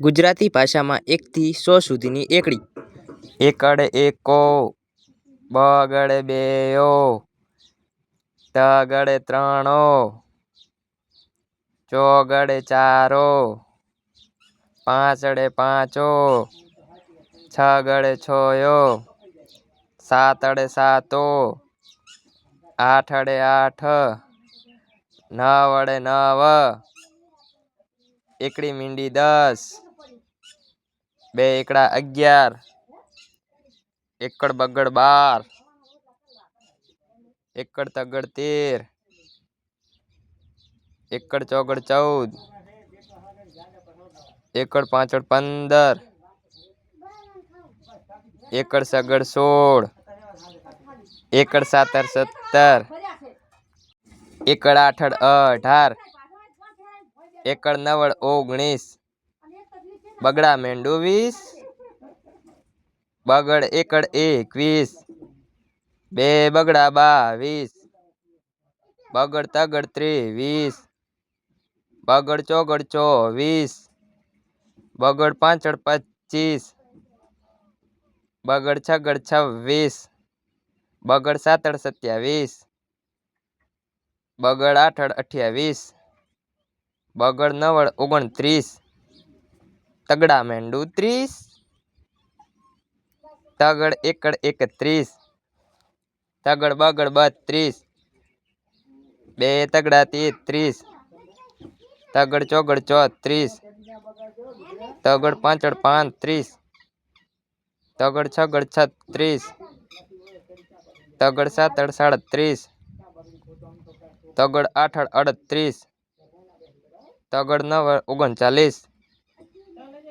ગુજરાતી ભાષામાં એકથી સો સુધીની એકડી. એકડ એકો, બગડ બેઓ, તગડે ત્રણો, ચોગડે ચારો, પાંચડે પાંચો, છગડે છયો, સાતડે સાતો, આઠડે આઠ, નવડે નવ, એકડી મીંડી દસ બે એકડા અગિયાર એકડ બગડ બાર એકડ તગડ તેર એકડ ચોગડ ચૌદ એકડ પાંચડ પંદર એકડ સગડ સોળ એકડ સાતર સત્તર એકડ આઠડ અઢાર એકડ નવડ ઓગણીસ બગડા મેંડુ વીસ બગડ એકડ એકવીસ બે બગડા બાવીસ બગડ તગડ ત્રેવીસ બગડ ચોગડ ચોવીસ બગડ પાંચડ પચીસ બગડ છગડ છવ્વીસ બગડ સાતડ સત્યાવીસ બગડ આઠડ અઠ્યાવીસ બગડ નવડ ઓગણત્રીસ તગડા મેંડુ ત્રીસ તગડ એકડ એકત્રીસ તગડ બગડ બત્રીસ બે તગડા તેત્રીસ તગડ ચોગડ ચોત્રીસ તગડ પાંચડ પાંત્રીસ તગડ છગડ છત્રીસ તગડ સાતડ સાડત્રીસ તગડ આઠડ અડત્રીસ તગડ નવ ઓગણચાલીસ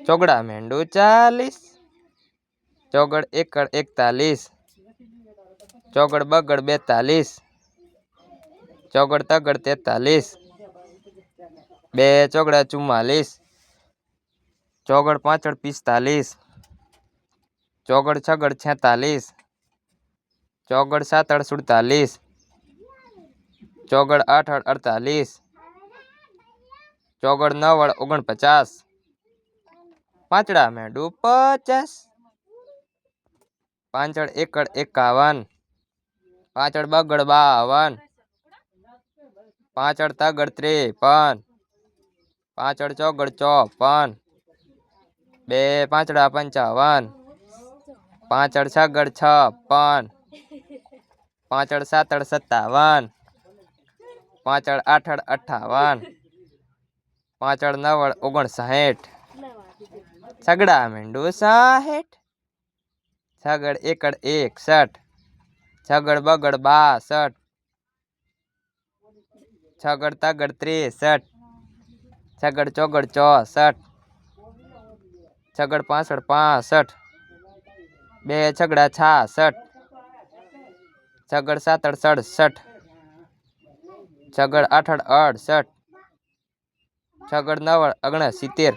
ચોગડા મેંડુ ચાલીસ ચોગડ એકડ એકતાલીસ ચોગડ બગડ બેતાલીસ ચોગડ તગડ તેતાલીસ બે ચોગડા ચુમ્માલીસ ચોગડ પાંચડ પિસ્તાલીસ ચોગડ છગડ છેતાલીસ ચોગડ સાતડ સુડતાલીસ ચોગડ આઠડ અડતાલીસ ચોગડ નવડ ઓગણપચાસ પાંચડા મેંડુ પચાસ. પાંચડ એકડ એકાવન. પાંચડ બગડ બાવન. પાંચડ તગડ ત્રેપન. પાંચડ ચોગડ ચોપન. બે પાંચડા પંચાવન. પાંચડ છગડ છપ્પન. પાંચડ સાતડ સત્તાવન. પાંચડ આઠડ અઠાવન. પાંચડ નવડ ઓગણસાઠ. છગડા મેંડુ સાઠ છગડ એકડ એકસઠ છગડ બગડ બાસઠ છગડ તગડ ત્રેસઠ છગડ ચોગડ ચોસઠ છગડ પાસઠ પાસઠ બે છગડા છાસઠ છગડ સાતડ સડસઠ છગડ આઠડ અડસઠ છગડ નવડ ઓગણસિત્તેર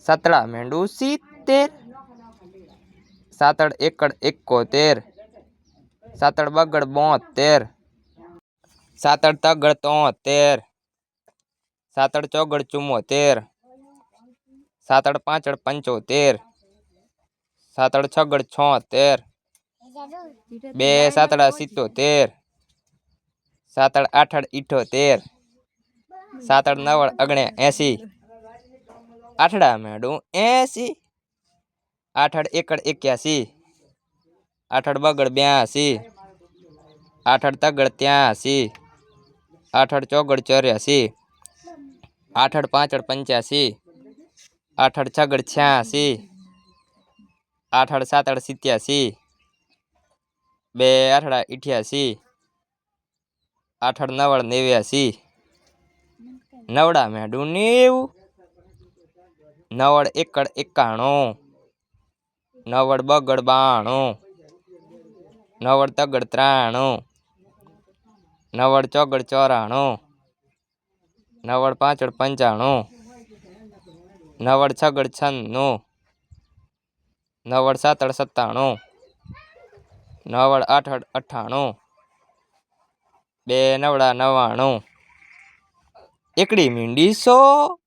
સતડા મેંડુ સિત્તેર સાતડ એકડ એકોતેર સાતડ બગડ બોતેર સાતડ તગડ તોતેર સાતડ ચોગડ ચુમ્મોતેર સાતડ પાંચડ પંચોતેર સાતડ છગડ છોતેર બે સાતડા સિત્તોતેર સાતડ આઠડ ઇઠોતેર સાતડ નવડ અગણે એસી આઠડા મેડું એસી આઠડ એકડ એક્યાસી આઠડ બગડ બ્યાસી આઠડ તગડ ત્યાસી આઠડ ચોગડ ચોર્યાસી આઠડ પાંચડ પંચ્યાસી આઠડ છગડ છ્યાસી આઠડ સાતડ સિત્યાસી બે આઠડા ઇઠ્યાસી આઠડ નવડ નેવ્યાસી નવડા મેડું નેવું નવડ એકડ એકાણું. નવડ બગડ બાણું. નવડ તગડ ત્રાણું. નવડ ચોગડ ચોરાણું. નવડ પાંચડ પંચાણું. નવડ છગડ છન્નું. નવડ સાતડ સત્તાણું. નવડ આઠડ અઠ્ઠાણું. બે નવડા નવ્વાણું એકડી મીંડી સો.